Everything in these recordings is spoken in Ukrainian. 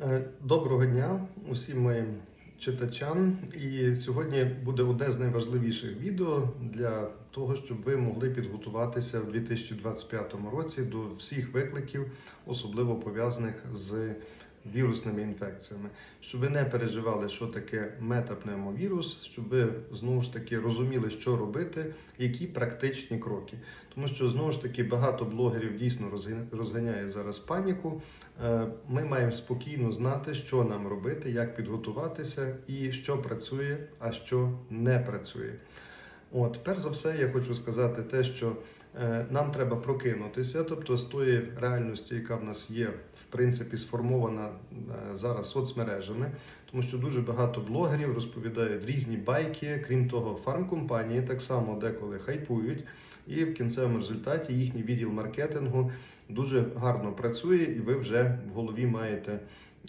Е, Доброго дня усім моїм читачам. І сьогодні буде одне з найважливіших відео для того, щоб ви могли підготуватися в 2025 році до всіх викликів, особливо пов'язаних з вірусними інфекціями. Щоб ви не переживали, що таке метапневмовірус, щоб ви знову ж таки розуміли, що робити, які практичні кроки. Тому що знову ж таки багато блогерів дійсно розганяє зараз паніку. Е, Ми маємо спокійно знати, що нам робити, як підготуватися і що працює, а що не працює. От, перш за все, я хочу сказати те, що нам треба прокинутися, тобто з тої реальності, яка в нас є, в принципі, сформована е, зараз соцмережами, тому що дуже багато блогерів розповідають різні байки. Крім того, фармкомпанії так само деколи хайпують, і в кінцевому результаті їхній відділ маркетингу дуже гарно працює, і ви вже в голові маєте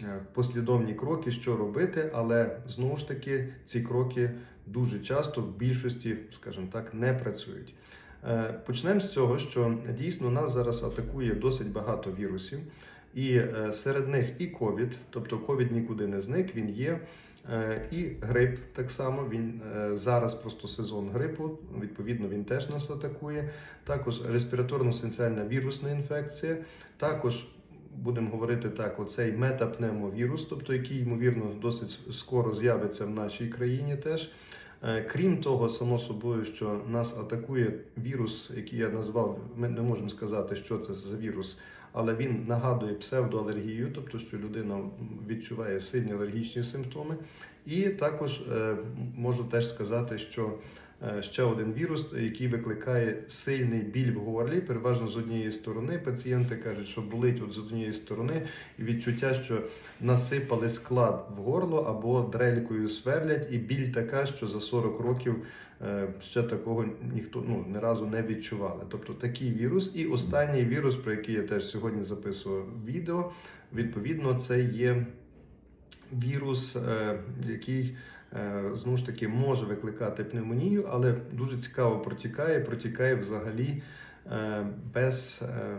е, послідовні кроки, що робити, але знову ж таки ці кроки дуже часто в більшості, скажімо так, не працюють. Е, Почнемо з цього, що дійсно нас зараз атакує досить багато вірусів, і е, серед них і ковід, тобто ковід нікуди не зник, він є. Е, І грип так само. Він зараз просто сезон грипу. Відповідно, він теж нас атакує. Також респіраторно-сенсіальна вірусна інфекція. Також будемо говорити так: оцей метапневмовірус, тобто який ймовірно досить скоро з'явиться в нашій країні теж. Е, Крім того, само собою, що нас атакує вірус, який я назвав, ми не можемо сказати, що це за вірус, але він нагадує псевдоалергію, тобто що людина відчуває сильні алергічні симптоми. І також е, можу теж сказати, що ще один вірус, який викликає сильний біль в горлі, переважно з однієї сторони. Пацієнти кажуть, що болить от з однієї сторони, і відчуття, що насипали склад в горло або дрелькою сверлять, і біль така, що за 40 років е, ще такого ніхто ну ні разу не відчували. Тобто такий вірус. І останній вірус, про який я теж сьогодні записував відео, відповідно, це є вірус, е, який е, знову ж таки може викликати пневмонію, але дуже цікаво протікає, протікає взагалі е, без е,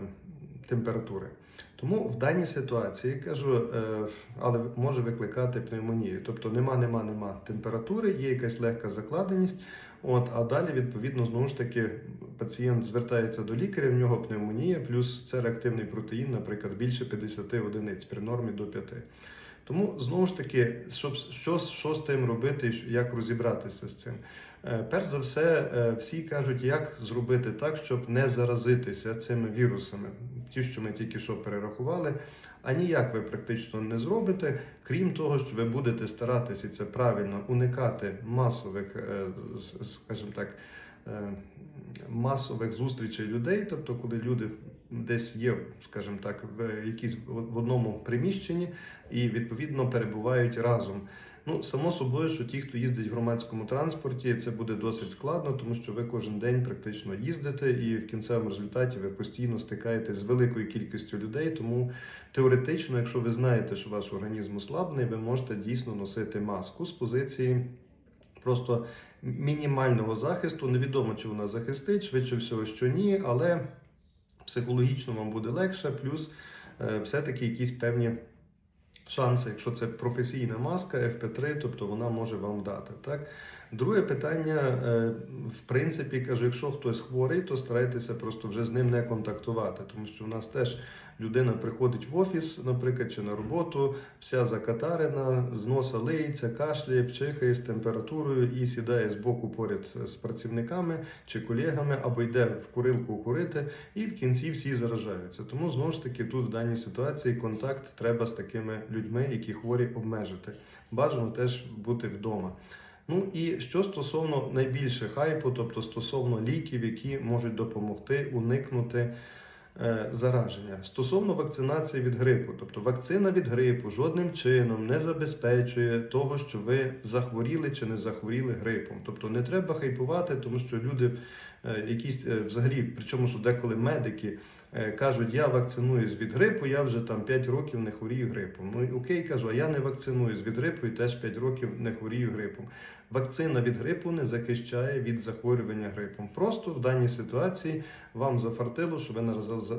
температури. Тому в даній ситуації кажу, е, але може викликати пневмонію. Тобто нема, нема, нема температури, є якась легка закладеність. От, а далі, відповідно, знову ж таки, пацієнт звертається до лікаря, в нього пневмонія, плюс це реактивний протеїн, наприклад, більше 50 одиниць при нормі до 5. Тому знову ж таки, що, що, що з тим робити, як розібратися з цим? Е, Перш за все, е, всі кажуть, як зробити так, щоб не заразитися цими вірусами, ті, що ми тільки що перерахували. А ніяк ви практично не зробите, крім того, що ви будете старатися це правильно уникати масових, е, скажімо так, масових зустрічей людей, тобто, коли люди десь є, скажімо так, в якійсь в одному приміщенні і відповідно перебувають разом. Ну, само собою, що ті, хто їздить в громадському транспорті, це буде досить складно, тому що ви кожен день практично їздите, і в кінцевому результаті ви постійно стикаєтесь з великою кількістю людей. Тому теоретично, якщо ви знаєте, що ваш організм ослаблений, ви можете дійсно носити маску з позиції просто мінімального захисту. Невідомо, чи вона захистить, швидше всього, що ні, але психологічно вам буде легше, плюс е, все-таки якісь певні шанси, якщо це професійна маска FP3, тобто вона може вам дати. Так? Друге питання, е, в принципі, кажу, якщо хтось хворий, то старайтеся просто вже з ним не контактувати, тому що в нас теж людина приходить в офіс, наприклад, чи на роботу, вся закатарена, з носа лиється, кашляє, пчихає з температурою і сідає з боку поряд з працівниками чи колегами, або йде в курилку курити, і в кінці всі заражаються. Тому знову ж таки тут в даній ситуації контакт треба з такими людьми, які хворі обмежити. Бажано теж бути вдома. Ну і що стосовно найбільше хайпу, тобто стосовно ліків, які можуть допомогти уникнути е, зараження. Стосовно вакцинації від грипу, тобто вакцина від грипу жодним чином не забезпечує того, що ви захворіли чи не захворіли грипом. Тобто не треба хайпувати, тому що люди е, якісь е, взагалі, причому що деколи медики е, кажуть, я вакцинуюсь від грипу, я вже там 5 років не хворію грипом. Ну окей, кажу, а я не вакцинуюсь від грипу і теж 5 років не хворію грипом. Вакцина від грипу не захищає від захворювання грипом. Просто в даній ситуації вам зафартило, що ви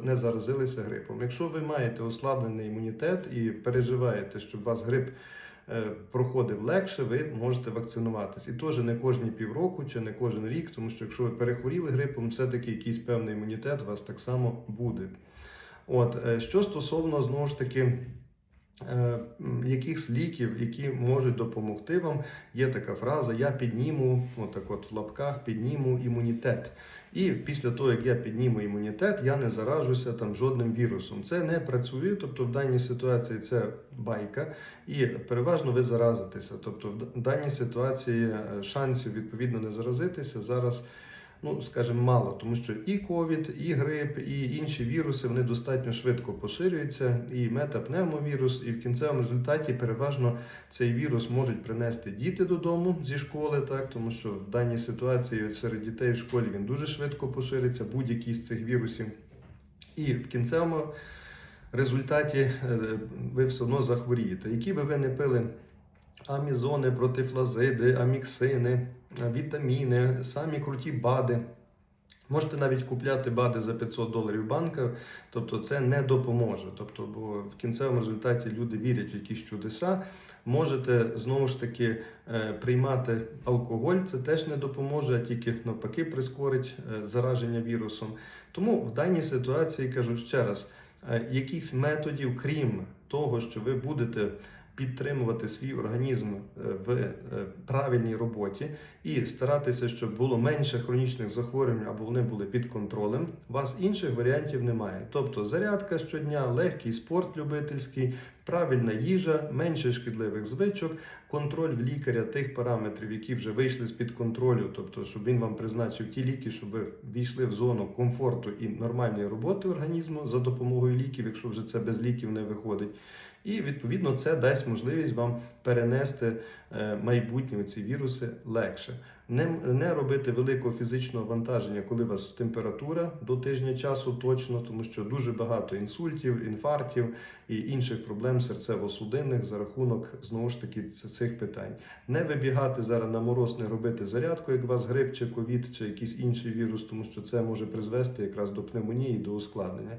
не заразилися грипом. Якщо ви маєте ослаблений імунітет і переживаєте, що у вас грип е, проходив легше, ви можете вакцинуватись. І теж не кожні півроку чи не кожен рік, тому що якщо ви перехворіли грипом, все-таки якийсь певний імунітет у вас так само буде. От, е, що стосовно знову ж таки. Е, Якихось ліків, які можуть допомогти вам, є така фраза: я підніму, отак от в лапках, підніму імунітет. І після того, як я підніму імунітет, я не заражуся там жодним вірусом. Це не працює, тобто в даній ситуації це байка, і переважно ви заразитеся. Тобто, в даній ситуації е, шансів відповідно не заразитися зараз. Ну, скажімо, мало, тому що і ковід, і грип, і інші віруси вони достатньо швидко поширюються, і метапневмовірус, і в кінцевому результаті переважно цей вірус можуть принести діти додому зі школи, так тому що в даній ситуації серед дітей в школі він дуже швидко пошириться, будь-який з цих вірусів. І в кінцевому результаті е, ви все одно захворієте. Які би ви не пили амізони, протифлазиди, аміксини, вітаміни, самі круті БАДи. Можете навіть купляти БАДи за 500 доларів банка, тобто це не допоможе. Тобто, бо в кінцевому результаті люди вірять в якісь чудеса. Можете знову ж таки е, приймати алкоголь, це теж не допоможе, а тільки навпаки прискорить е, зараження вірусом. Тому в даній ситуації кажу ще раз, е, якихось методів, крім того, що ви будете підтримувати свій організм е, в е, правильній роботі і старатися, щоб було менше хронічних захворювань або вони були під контролем. У вас інших варіантів немає. Тобто зарядка щодня, легкий спорт любительський, правильна їжа, менше шкідливих звичок, контроль в лікаря тих параметрів, які вже вийшли з під контролю, тобто, щоб він вам призначив ті ліки, щоб ви війшли в зону комфорту і нормальної роботи організму за допомогою ліків, якщо вже це без ліків не виходить. І відповідно це дасть можливість вам перенести е, майбутні ці віруси легше. Не, не робити великого фізичного вантаження, коли у вас температура до тижня часу точно, тому що дуже багато інсультів, інфарктів і інших проблем серцево-судинних за рахунок знову ж таки цих питань. Не вибігати зараз на мороз, не робити зарядку, як у вас грип чи ковід, чи якийсь інший вірус, тому що це може призвести якраз до пневмонії, до ускладнення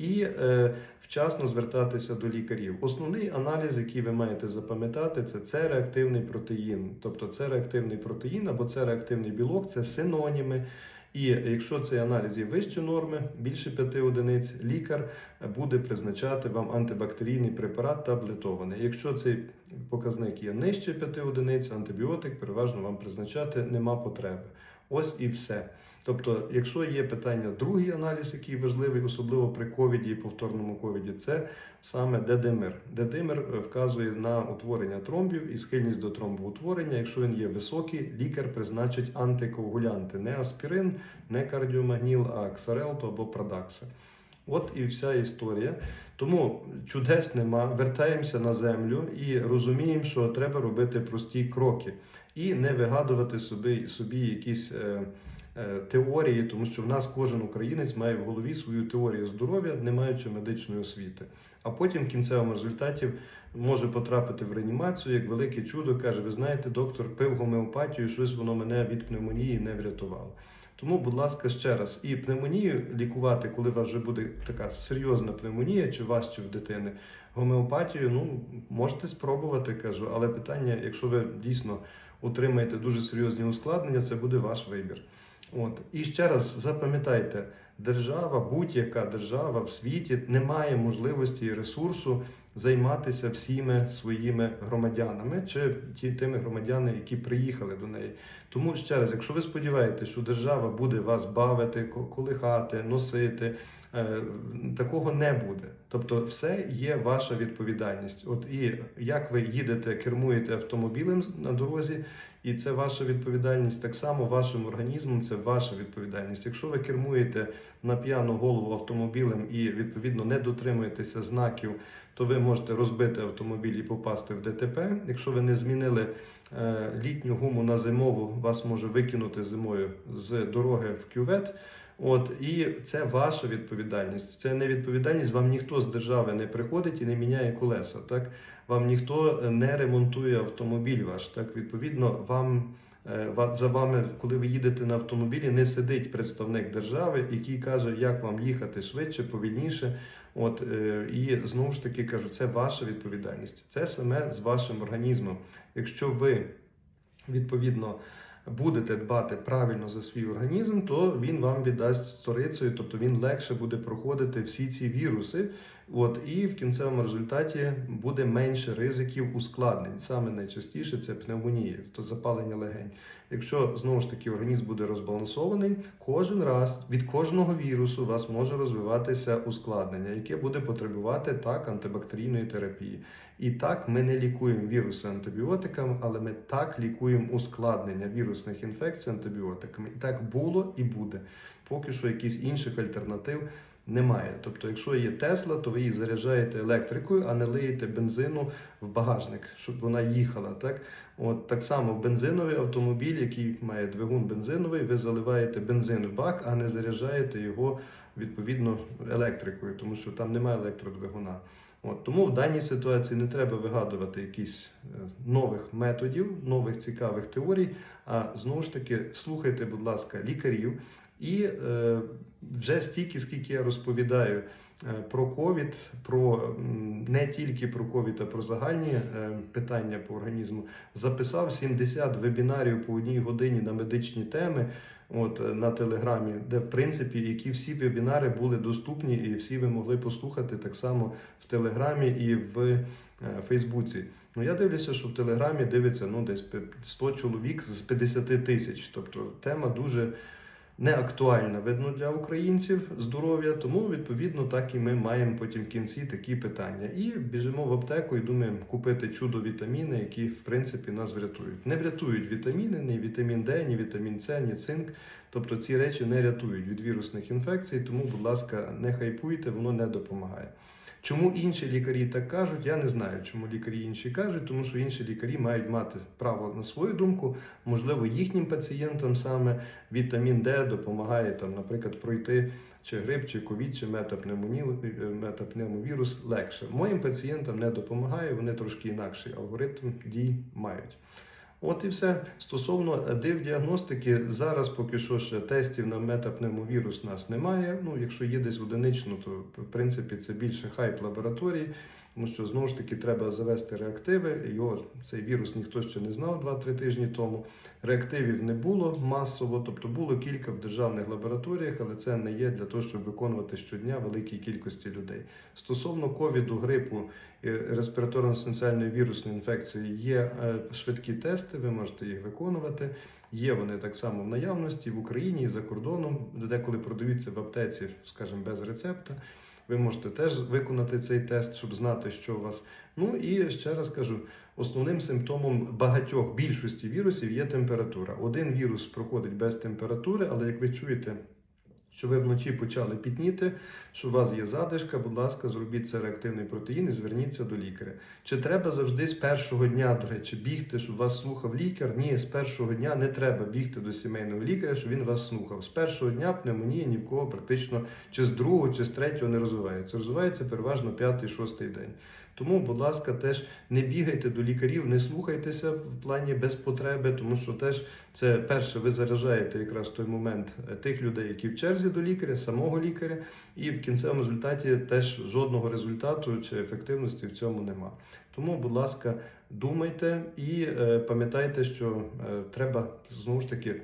і е, вчасно звертатися до лікарів. Основний аналіз, який ви маєте запам'ятати, це С-реактивний протеїн. Тобто це реактивний протеїн або це реактивний білок, це синоніми. І якщо цей аналіз є вище норми, більше 5 одиниць, лікар буде призначати вам антибактерійний препарат таблетований. Якщо цей показник є нижче 5 одиниць, антибіотик переважно вам призначати нема потреби. Ось і все. Тобто, якщо є питання, другий аналіз, який важливий, особливо при ковіді і повторному ковіді, це саме дедимир. Дедимир е, вказує на утворення тромбів і схильність до тромбоутворення. Якщо він є високий, лікар призначить антикоагулянти, не аспірин, не кардіомагніл, а ксарелто або продакса. От і вся історія. Тому чудес нема. Вертаємося на землю і розуміємо, що треба робити прості кроки і не вигадувати собі, собі якісь. Е, е, Теорії, тому що в нас кожен українець має в голові свою теорію здоров'я, не маючи медичної освіти. А потім в кінцевому результаті може потрапити в реанімацію, як велике чудо каже: ви знаєте, доктор пив гомеопатію, щось воно мене від пневмонії не врятувало. Тому, будь ласка, ще раз, і пневмонію лікувати, коли у вас вже буде така серйозна пневмонія, чи у вас, чи в дитини, гомеопатію, ну можете спробувати, кажу, але питання, якщо ви дійсно отримаєте дуже серйозні ускладнення, це буде ваш вибір. От. І ще раз запам'ятайте, держава, будь-яка держава в світі не має можливості і ресурсу займатися всіми своїми громадянами чи ті тими громадянами, які приїхали до неї. Тому ще раз, якщо ви сподіваєтесь, що держава буде вас бавити, ко- колихати, носити. е, Такого не буде. Тобто, все є ваша відповідальність. От і як ви їдете, кермуєте автомобілем на дорозі, і це ваша відповідальність. Так само вашим організмом це ваша відповідальність. Якщо ви кермуєте на п'яну голову автомобілем і відповідно не дотримуєтеся знаків, то ви можете розбити автомобіль і попасти в ДТП. Якщо ви не змінили е, літню гуму на зимову, вас може викинути зимою з дороги в кювет. От і це ваша відповідальність. Це не відповідальність. Вам ніхто з держави не приходить і не міняє колеса. Так вам ніхто не ремонтує автомобіль ваш. Так відповідно, вам е, за вами, коли ви їдете на автомобілі, не сидить представник держави, який каже, як вам їхати швидше, повільніше. От е, і знову ж таки кажу, це ваша відповідальність. Це саме з вашим організмом. Якщо ви відповідно будете дбати правильно за свій організм, то він вам віддасть сторицею, тобто він легше буде проходити всі ці віруси. От і в кінцевому результаті буде менше ризиків ускладнень. Саме найчастіше це пневмонія, тобто запалення легень. Якщо знову ж таки організм буде розбалансований, кожен раз від кожного вірусу у вас може розвиватися ускладнення, яке буде потребувати так антибактерійної терапії. І так ми не лікуємо віруси антибіотиками, але ми так лікуємо ускладнення вірусних інфекцій антибіотиками. І так було і буде. Поки що якісь інших альтернатив немає. Тобто, якщо є Тесла, то ви її заряджаєте електрикою, а не лиєте бензину в багажник, щоб вона їхала. Так, от так само бензиновий автомобіль, який має двигун бензиновий, ви заливаєте бензин в бак, а не заряджаєте його відповідно електрикою, тому що там немає електродвигуна. От тому в даній ситуації не треба вигадувати якісь е, нових методів, нових цікавих теорій. А знову ж таки, слухайте, будь ласка, лікарів. І е, вже стільки, скільки я розповідаю е, про ковід, про не тільки про ковід, а про загальні е, питання по організму, записав 70 вебінарів по одній годині на медичні теми. От на телеграмі, де в принципі які всі вебінари були доступні, і всі ви могли послухати так само в Телеграмі і в е, Фейсбуці. Ну я дивлюся, що в Телеграмі дивиться ну десь 100 чоловік з 50 тисяч. Тобто тема дуже не актуальна, видно, для українців здоров'я. Тому відповідно так і ми маємо потім в кінці такі питання. І біжимо в аптеку і думаємо купити чудо вітаміни, які в принципі нас врятують. Не врятують вітаміни, ні вітамін Д, ні вітамін С, ні цинк. Тобто ці речі не рятують від вірусних інфекцій, тому, будь ласка, не хайпуйте, воно не допомагає. Чому інші лікарі так кажуть, я не знаю, чому лікарі інші кажуть, тому що інші лікарі мають мати право на свою думку. Можливо, їхнім пацієнтам саме вітамін Д допомагає там, наприклад, пройти чи грип, чи ковід, чи метапневмонію- метапневмовірус легше. Моїм пацієнтам не допомагає, вони трошки інакший алгоритм дій мають. От і все. Стосовно див-діагностики, зараз поки що ще тестів на метапневмовірус нас немає. Ну, якщо є десь одинично, то в принципі це більше хайп лабораторії, тому що знову ж таки треба завести реактиви. Його цей вірус ніхто ще не знав 2-3 тижні тому. Реактивів не було масово, тобто було кілька в державних лабораторіях, але це не є для того, щоб виконувати щодня великій кількості людей. Стосовно ковіду, грипу і респіраторно-сенсальної вірусної інфекції є е, швидкі тести, ви можете їх виконувати. Є вони так само в наявності в Україні і за кордоном, деколи продаються в аптеці, скажімо, без рецепта. Ви можете теж виконати цей тест, щоб знати, що у вас. Ну і ще раз кажу: основним симптомом багатьох більшості вірусів є температура. Один вірус проходить без температури, але як ви чуєте, що ви вночі почали пітніти, що у вас є задишка, будь ласка, зробіть це реактивний протеїн і зверніться до лікаря. Чи треба завжди з першого дня, до речі, бігти, щоб вас слухав лікар? Ні, з першого дня не треба бігти до сімейного лікаря, щоб він вас слухав. З першого дня пневмонія ні в кого практично чи з другого, чи з третього не розвивається. Розвивається переважно п'ятий, шостий день. Тому, будь ласка, теж не бігайте до лікарів, не слухайтеся в плані без потреби, тому що теж це перше, ви заражаєте якраз в той момент е, тих людей, які в черзі до лікаря, самого лікаря, і в кінцевому результаті теж жодного результату чи ефективності в цьому нема. Тому, будь ласка, думайте і е, пам'ятайте, що е, треба знову ж таки.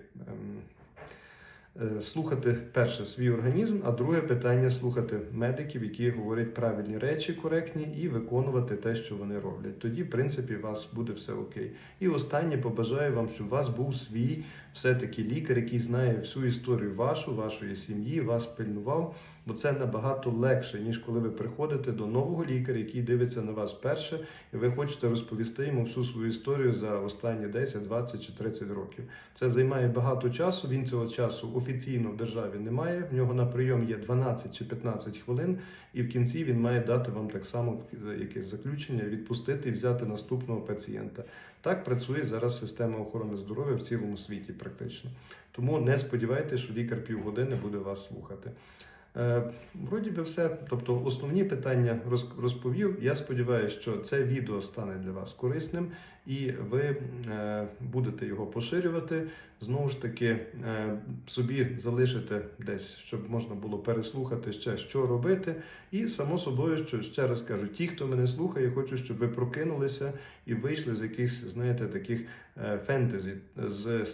Е, Слухати перше свій організм, а друге питання слухати медиків, які говорять правильні речі, коректні, і виконувати те, що вони роблять. Тоді, в принципі, у вас буде все окей. І останнє побажаю вам, щоб у вас був свій все-таки лікар, який знає всю історію вашу, вашої сім'ї, вас пильнував бо це набагато легше, ніж коли ви приходите до нового лікаря, який дивиться на вас перше, і ви хочете розповісти йому всю свою історію за останні 10, 20 чи 30 років. Це займає багато часу. Він цього часу офіційно в державі не має. В нього на прийом є 12 чи 15 хвилин, і в кінці він має дати вам так само якесь заключення, відпустити і взяти наступного пацієнта. Так працює зараз система охорони здоров'я в цілому світі, практично. Тому не сподівайтеся, що лікар півгодини буде вас слухати. Е, Вроді би все. Тобто, основні питання роз- розповів. Я сподіваюся, що це відео стане для вас корисним і ви е, будете його поширювати. Знову ж таки, е, собі залишите десь, щоб можна було переслухати ще, що робити. І само собою, що ще раз кажу, ті, хто мене слухає, хочу, щоб ви прокинулися і вийшли з якихось, знаєте, таких е, фентезі, з,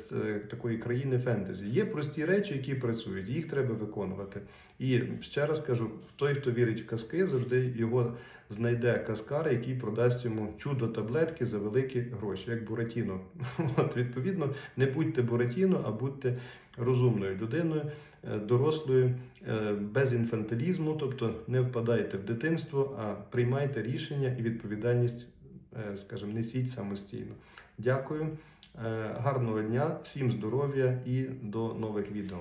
такої країни фентезі. Є прості речі, які працюють, їх треба виконувати. І ще раз кажу: той, хто вірить в казки, завжди його знайде каскар, який продасть йому чудо таблетки за великі гроші, як Буратіно. От відповідно, не будьте Буратіно, а будьте розумною людиною, е, дорослою, е, без інфантилізму, тобто не впадайте в дитинство, а приймайте рішення і відповідальність, е, скажімо, несіть самостійно. Дякую, гарного дня, всім здоров'я і до нових відео.